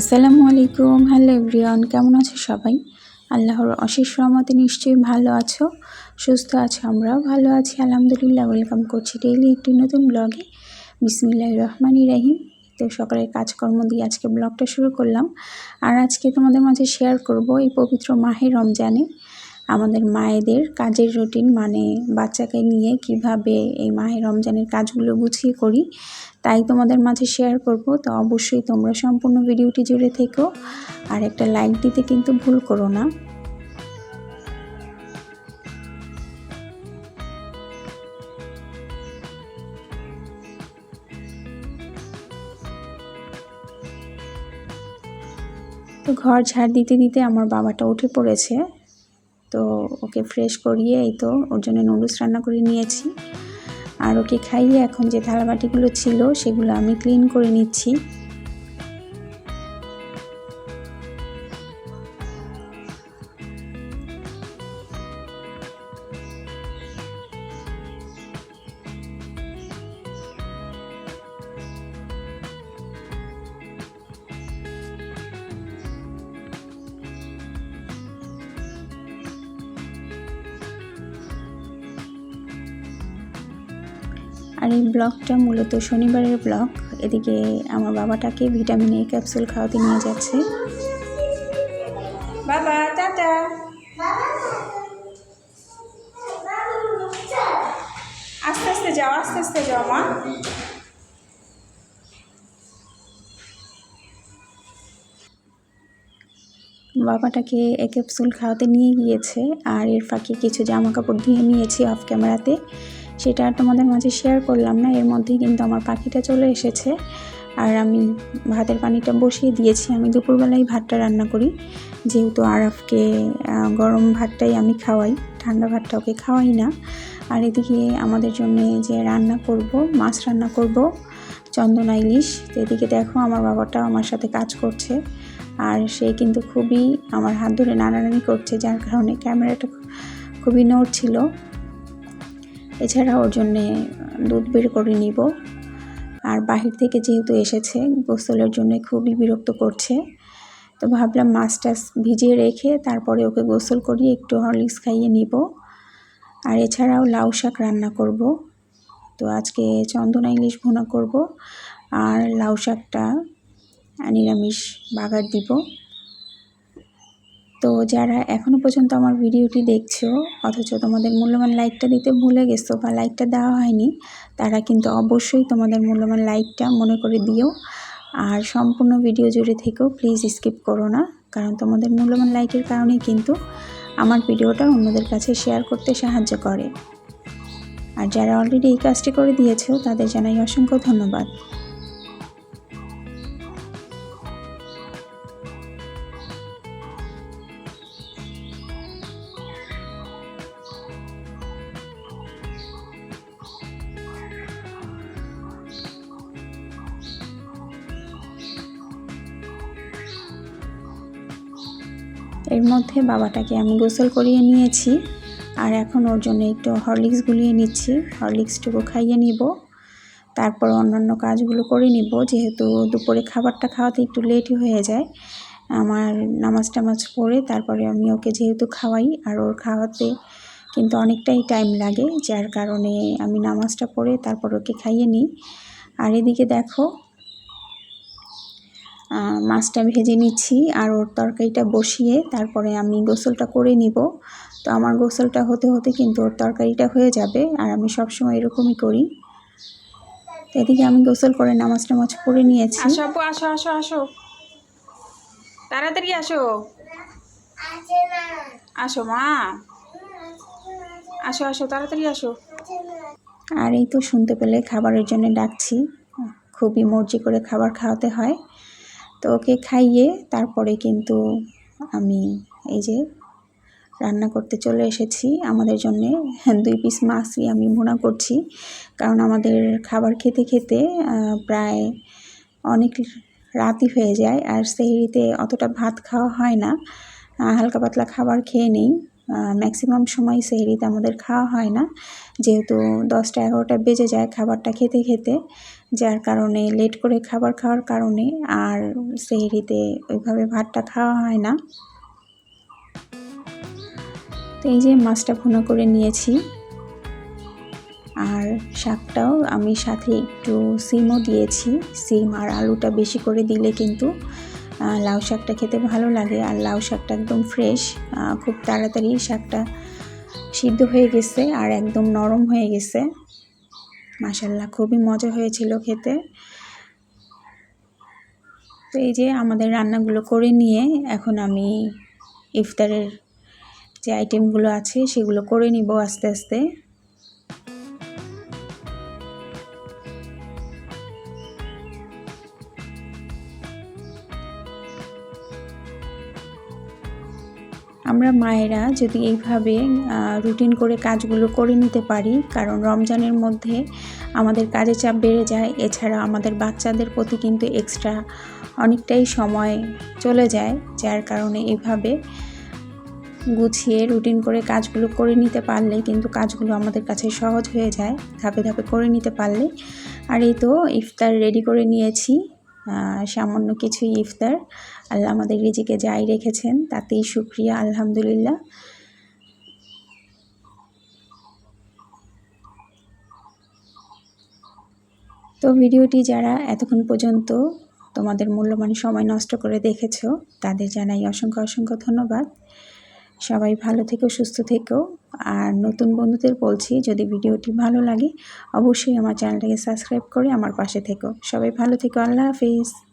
আসসালামু আলাইকুম। Hello everyone, কেমন আছো সবাই? আল্লাহর অশেষ রহমতে নিশ্চয়ই ভালো আছো, সুস্থ আছো, আমরাও ভালো আছি। আলহামদুলিল্লাহ, ওয়েলকাম করছি ডেইলি একটি নতুন ব্লগে বিসমিল্লাহ রহমান রাহিম। তো সকালের কাজকর্ম দিয়ে আজকে ব্লগটা শুরু করলাম। আর আজকে তোমাদের মাঝে শেয়ার করব এই পবিত্র মাহে রমজানে। আমাদের মায়েদের কাজের রুটিন মানে বাচ্চাকে নিয়ে কীভাবে এই মাহে রমজানের কাজগুলো গুছিয়ে করি, তাই তোমাদের মাঝে শেয়ার করব। তো অবশ্যই তোমরা সম্পূর্ণ ভিডিওটি জুড়ে থেকো আর একটা লাইক দিতে কিন্তু ভুল করো না। তো ঘর ঝাড় দিতে দিতে আমার বাবাটা উঠে পড়েছে। তো ওকে ফ্রেশ করিয়ে এই তো ওর জন্য নুডলস রান্না করে নিয়েছি। আর ওকে খাইয়ে এখন যে থালাবাটিগুলো ছিল সেগুলো আমি ক্লিন করে নিচ্ছি। আর এই ব্লগটা মূলত শনিবারের ব্লগ। এদিকে আমার বাবাটাকে ভিটামিন এ ক্যাপসুল খাওয়াতে নিয়ে যাচ্ছে। বাবা টাটা। আস্তে আস্তে যাও আস্তে আস্তে যাও মা। বাবাটাকে এ ক্যাপসুল খাওয়াতে নিয়ে গিয়েছে আর এর ফাঁকে কিছু জামা কাপড় ধুয়ে নিয়েছি অফ ক্যামেরাতে সেটা আর তোমাদের মাঝে শেয়ার করলাম না, এর মধ্যেই কিন্তু আমার পাখিটা চলে এসেছে। আর আমি ভাতের পানিটা বসিয়ে দিয়েছি, আমি দুপুরবেলায় ভাতটা রান্না করি। যেহেতু আরফকে গরম ভাতটাই আমি খাওয়াই, ঠান্ডা ভাতটা ওকে খাওয়াই না। আর এদিকে আমাদের জন্য যে রান্না করব, মাছ রান্না করব, চন্দনা ইলিশ। তো এদিকে দেখো আমার বাবাটা আমার সাথে কাজ করছে। আর সে কিন্তু খুবই আমার হাত ধরে নাড়ানাড়ি করছে, যার কারণে ক্যামেরাটা খুবই নড়ছিল এছাড়া ওর জন্যে দুধ বের করে নিব। আর বাহির থেকে যেহেতু এসেছে, গোসলের জন্য খুবই বিরক্ত করছে। তো ভাবলাম মাছটা ভিজিয়ে রেখে তারপরে ওকে গোসল করিয়ে একটু হরলিক্স খাইয়ে নিব। আর এছাড়াও লাউ শাক রান্না করব। তো আজকে চন্দনা ইলিশ ভুনা করব। আর লাউ শাকটা নিরামিষ বাগার দিব। তো যারা এখনও পর্যন্ত আমার ভিডিওটি দেখছ, অথচ তোমাদের মূল্যবান লাইকটা দিতে ভুলে গেছো বা লাইকটা দেওয়া হয়নি, তারা কিন্তু অবশ্যই তোমাদের মূল্যবান লাইকটা মনে করে দিও। আর সম্পূর্ণ ভিডিও জুড়ে থেকেও প্লিজ স্কিপ করো না, কারণ তোমাদের মূল্যবান লাইকের কারণেই কিন্তু আমার ভিডিওটা অন্যদের কাছে শেয়ার করতে সাহায্য করে। আর যারা অলরেডি এই কাজটি করে দিয়েছ, তাদের জানাই অসংখ্য ধন্যবাদ। এর মধ্যে বাবাটাকে আমি গোসল করিয়ে নিয়েছি। আর এখন ওর জন্য একটু হরলিক্স গুলিয়ে নিচ্ছি। হরলিক্সটুকু খাইয়ে নিব। তারপর অন্যান্য কাজগুলো করে নিব। যেহেতু দুপুরে খাবারটা খাওয়াতে একটু লেটই হয়ে যায়। আমার নামাজ টামাজ পড়ে তারপরে আমি ওকে যেহেতু খাওয়াই, আর ওর খাওয়াতে কিন্তু অনেকটাই টাইম লাগে। যার কারণে আমি নামাজটা পড়ে তারপর ওকে খাইয়ে নিই। আর এদিকে দেখো মাছটা ভেজে নিচ্ছি আর ওর তরকারিটা বসিয়ে তারপরে আমি গোসলটা করে নিব। তো আমার গোসলটা হতে হতে কিন্তু ওর তরকারিটা হয়ে যাবে আর আমি সবসময় এরকমই করি। এদিকে আমি গোসল করে নামাজ টামাজ পড়ে নিয়েছি। আসো আপু আসো আসো আসো। তাড়াতাড়ি আসো। আসো মা। আসো আসো তাড়াতাড়ি আসো। আর এই তো শুনতে পেলে খাবারের জন্য ডাকছি। খুবই মর্জি করে খাবার খাওয়াতে হয়। তো ওকে খাইয়ে তারপরে কিন্তু আমি এই যে রান্না করতে চলে এসেছি। আমাদের জন্যে দুই পিস মাছই আমি ভুনা করছি। কারণ আমাদের খাবার খেতে খেতে প্রায় অনেক রাতই হয়ে যায় আর সেহরিতে অতটা ভাত খাওয়া হয় না। হালকা পাতলা খাবার খেয়ে নেই। ম্যাক্সিমাম সময় সেহরিতে আমাদের খাওয়া হয় না। যেহেতু দশটা এগারোটা বেজে যায় খাবারটা খেতে খেতে। যার কারণে লেট করে খাবার খাওয়ার কারণে আর সেহরিতে ওইভাবে ভাতটা খাওয়া হয় না। তো এই যে মাছটা ভুনা করে নিয়েছি। আর শাকটাও আমি সাথে একটু সিমও দিয়েছি। সিম আর আলুটা বেশি করে দিলে কিন্তু লাউ শাকটা খেতে ভালো লাগে। আর লাউ শাকটা একদম ফ্রেশ খুব তাড়াতাড়ি শাকটা সিদ্ধ হয়ে গেছে আর একদম নরম হয়ে গেছে। মাসাল্লাহ খুবই মজা হয়েছিল খেতে। তো এই যে আমাদের রান্নাগুলো করে নিয়ে এখন আমি ইফতারের যে আইটেমগুলো আছে সেগুলো করে নিব আস্তে আস্তে। আমরা মায়েরা যদি এইভাবে রুটিন করে কাজগুলো করে নিতে পারি, কারণ রমজানের মধ্যে আমাদের কাজের চাপ বেড়ে যায়, এছাড়া আমাদের বাচ্চাদের প্রতি কিন্তু এক্সট্রা অনেকটাই সময় চলে যায়, যার কারণে এভাবে গুছিয়ে রুটিন করে কাজগুলো করে নিতে পারলে কিন্তু কাজগুলো আমাদের কাছে সহজ হয়ে যায়, ধাপে ধাপে করে নিতে পারলে। আর এই তো ইফতার রেডি করে নিয়েছি সামান্য কিছুই ইফতার। আল্লাহ আমাদের রিজিকে যাই রেখেছেন, তাতেই শুক্রিয়া, আলহামদুলিল্লাহ। তো ভিডিওটি যারা এতক্ষণ পর্যন্ত তোমাদের মূল্যবান সময় নষ্ট করে দেখেছ, তাদের জানাই অসংখ্য অসংখ্য ধন্যবাদ। সবাই ভালো থেকো, সুস্থ থেকো। আর নতুন বন্ধুদের বলছি, যদি ভিডিওটি ভালো লাগে, অবশ্যই আমার চ্যানেলটাকে সাবস্ক্রাইব করে আমার পাশে থেকো। সবাই ভালো থেকো, আল্লাহ হাফিজ।